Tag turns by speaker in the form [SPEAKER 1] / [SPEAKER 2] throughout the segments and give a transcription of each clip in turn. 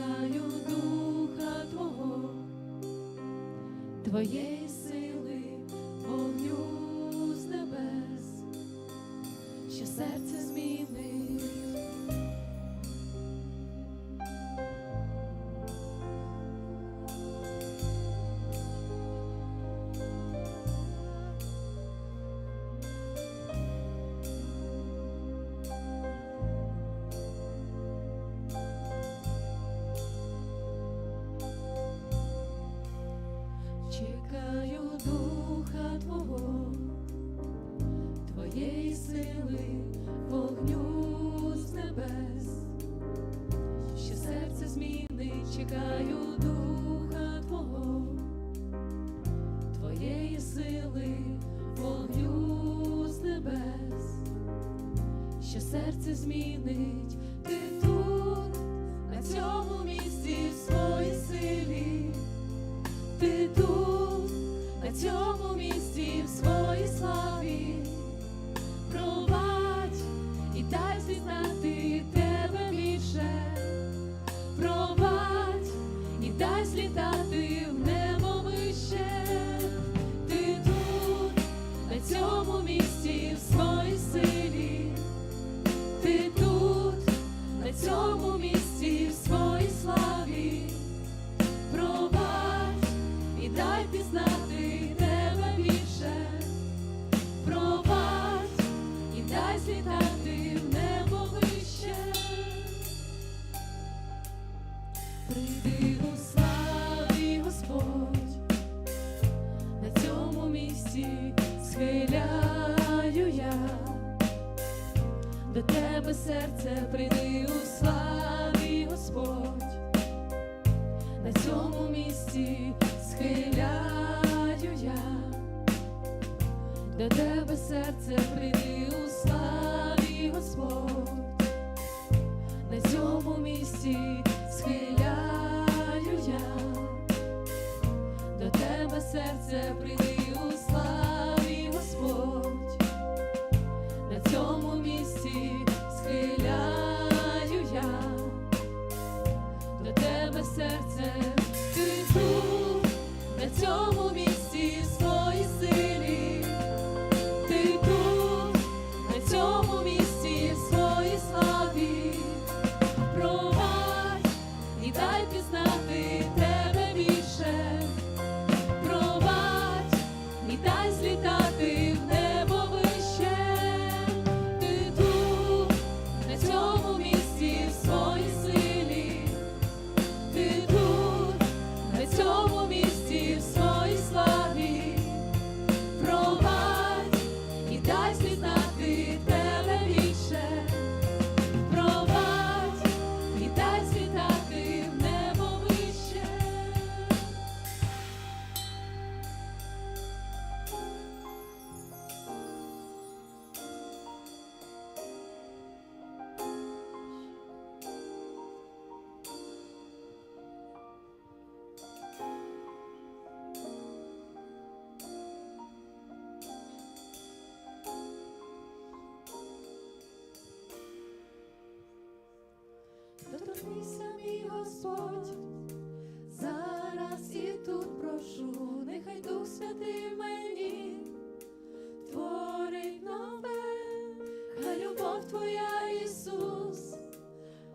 [SPEAKER 1] Шукаю духа твого, твоєї. Духа Твого, Твоєї сили, вогню з небес, що серце змінить, чекаю духа Твого, Твоєї сили, вогню з небес, що серце змінить, прийди у славі, Господь, на цьому місці схиляю я. До тебе серце, прийди у славі, Господь. На цьому місці схиляю я. До тебе серце прийди у славі, Господь, на цьому місці схиляю я. До тебе серце прийди у Господь, на цьому місці схиляю я. До тебе серце, ти на цьому місці Доторкнися, мій Господь, зараз і тут прошу, нехай Дух Святий мені творить нове, хай любов Твоя, Ісус,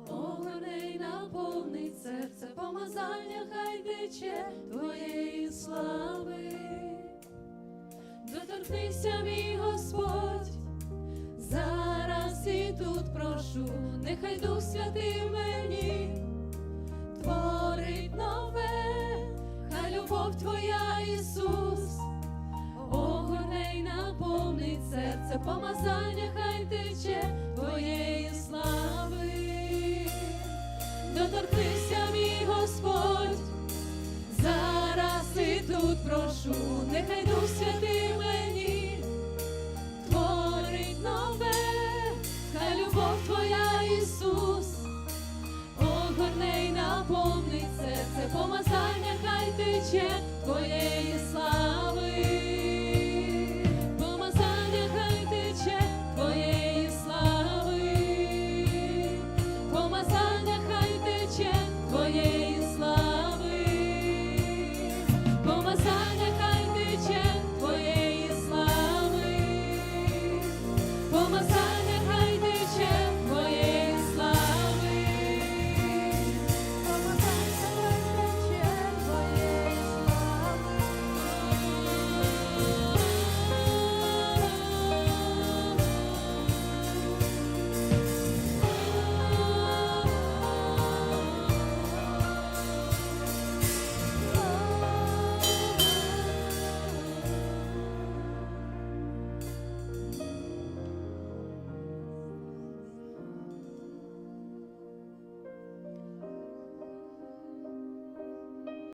[SPEAKER 1] огоней наповнить серце, помазання, хай тече Твоєї слави. Доторкнися, мій Господь, тут прошу, нехай Дух Святий мені творить нове, хай любов Твоя, Ісус, огоней наповнить серце, помазання, хай тече Твоєї слави. помазання хай тече.